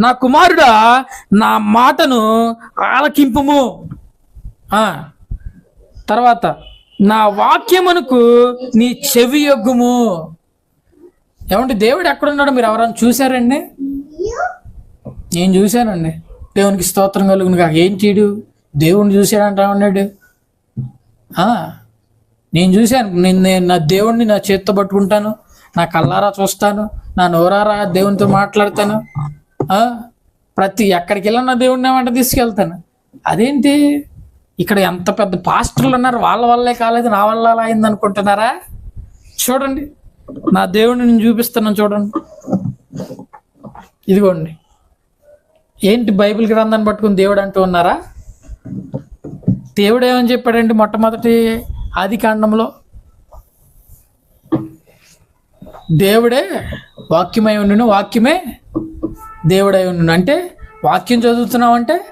నా కుమారుడా నా మాటను ఆలకింపుము. తర్వాత నా వాక్యమునకు నీ చెవి యొగ్గుము. ఏమంటే దేవుడు ఎక్కడున్నాడో మీరు ఎవరైనా చూశారండి? నేను చూశానండి. దేవునికి స్తోత్రం కలుగును కాక. ఏం చేయడు? దేవుణ్ణి చూశాడంట ఉన్నాడు నేను చూశాను. నేను నేను నా దేవుణ్ణి నా చేత్తో పట్టుకుంటాను. నా కల్లారా చూస్తాను. నా నోరారా దేవునితో మాట్లాడతాను. ప్రతి ఎక్కడికి వెళ్ళినా నా దేవుడిని వెంట తీసుకెళ్తాను. అదేంటి? ఇక్కడ ఎంత పెద్ద పాస్టర్లు ఉన్నారు వాళ్ళ వల్లే కాలేదు నా వల్ల అలా అయింది అనుకుంటున్నారా? చూడండి. నా దేవుడిని నేను చూపిస్తున్నాను చూడండి. ఇదిగోండి. ఏంటి బైబిల్ గ్రంథాన్ని పట్టుకుని దేవుడు అంటూ ఉన్నారా? దేవుడు ఏమని చెప్పాడండి మొట్టమొదటి ఆది కాండంలో దేవుడే వాక్యమై ఉండును వాక్యమే దేవుడై ఉండు. అంటే వాక్యం చదువుతున్నాం అంటే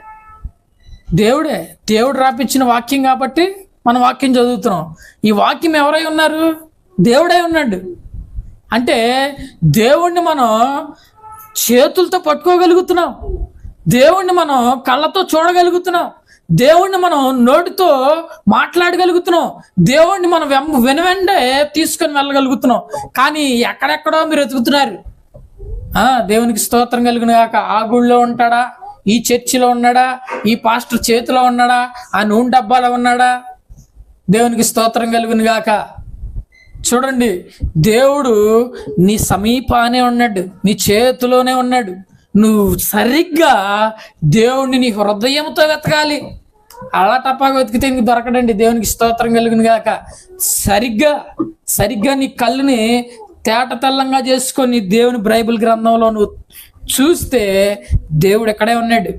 దేవుడే దేవుడు రాపిచ్చిన వాక్యం కాబట్టి మనం వాక్యం చదువుతున్నాం. ఈ వాక్యం ఎవరై ఉన్నారు? దేవుడై ఉన్నాడు. అంటే దేవుణ్ణి మనం చేతులతో పట్టుకోగలుగుతున్నాం. దేవుణ్ణి మనం కళ్ళతో చూడగలుగుతున్నాం. దేవుణ్ణి మనం నోటితో మాట్లాడగలుగుతున్నాం. దేవుణ్ణి మనం వెం వెనువెండే తీసుకొని వెళ్ళగలుగుతున్నాం. కానీ ఎక్కడెక్కడో మీరు వెతుకుతున్నారు. దేవునికి స్తోత్రం కలిగిన కాక ఆ గుళ్ళో ఉంటాడా? ఈ చర్చిలో ఉన్నాడా? ఈ పాస్టర్ చేతిలో ఉన్నాడా? ఆ నూనె డబ్బాలో ఉన్నాడా? దేవునికి స్తోత్రం కలిగిన గాక. చూడండి దేవుడు నీ సమీపానే ఉన్నాడు నీ చేతిలోనే ఉన్నాడు. నువ్వు సరిగ్గా దేవుణ్ణి నీ హృదయంతో వెతకాలి. అలా తప్పగా వెతికితే నీకు దొరకడండి దేవునికి స్తోత్రం కలిగిన గాక. సరిగ్గా సరిగ్గా నీ కళ్ళుని తేట తెల్లంగా చేసుకొని దేవుని బైబిల్ గ్రంథంలో నువ్వు చూస్తే దేవుడు ఎక్కడే ఉన్నాడు?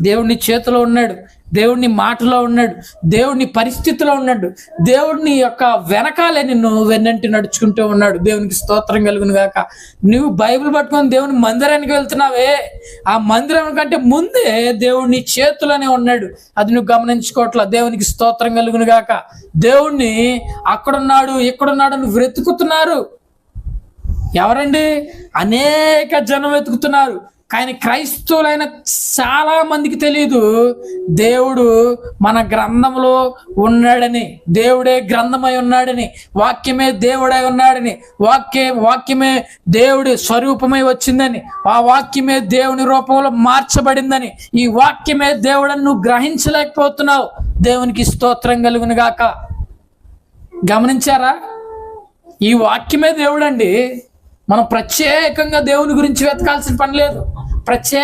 దేవుడిని చేతిలో ఉన్నాడు. దేవుడిని మాటలో ఉన్నాడు. దేవుడిని పరిస్థితిలో ఉన్నాడు. దేవుడిని యొక్క వెనకాలే నిన్ను వెన్నంటి నడుచుకుంటూ ఉన్నాడు. దేవునికి స్తోత్రం కలుగును గాక. నువ్వు బైబిల్ పట్టుకొని దేవుని మందిరానికి వెళ్తున్నావే. ఆ మందిరం కంటే ముందే దేవుడిని చేతిలోనే ఉన్నాడు. అది నువ్వు గమనించుకోవట్లా. దేవునికి స్తోత్రం కలుగును గాక. దేవుణ్ణి అక్కడున్నాడు ఇక్కడున్నాడు నువ్వు వెతుకుతున్నారు. ఎవరండి? అనేక జనం వెతుకుతున్నారు. కానీ క్రైస్తవులైన చాలా మందికి తెలియదు దేవుడు మన గ్రంథంలో ఉన్నాడని దేవుడే గ్రంథమై ఉన్నాడని వాక్యమే దేవుడై ఉన్నాడని వాక్య వాక్యమే దేవుడి స్వరూపమై వచ్చిందని ఆ వాక్యమే దేవుని రూపంలో మార్చబడిందని ఈ వాక్యమే దేవుడని నువ్వు గ్రహించలేకపోతున్నావు. దేవునికి స్తోత్రం కలుగును గాక గమనించారా? ఈ వాక్యమే దేవుడండి. మనం ప్రత్యేకంగా దేవుని గురించి వెతకాల్సిన పని లేదు. ప్రత్యేక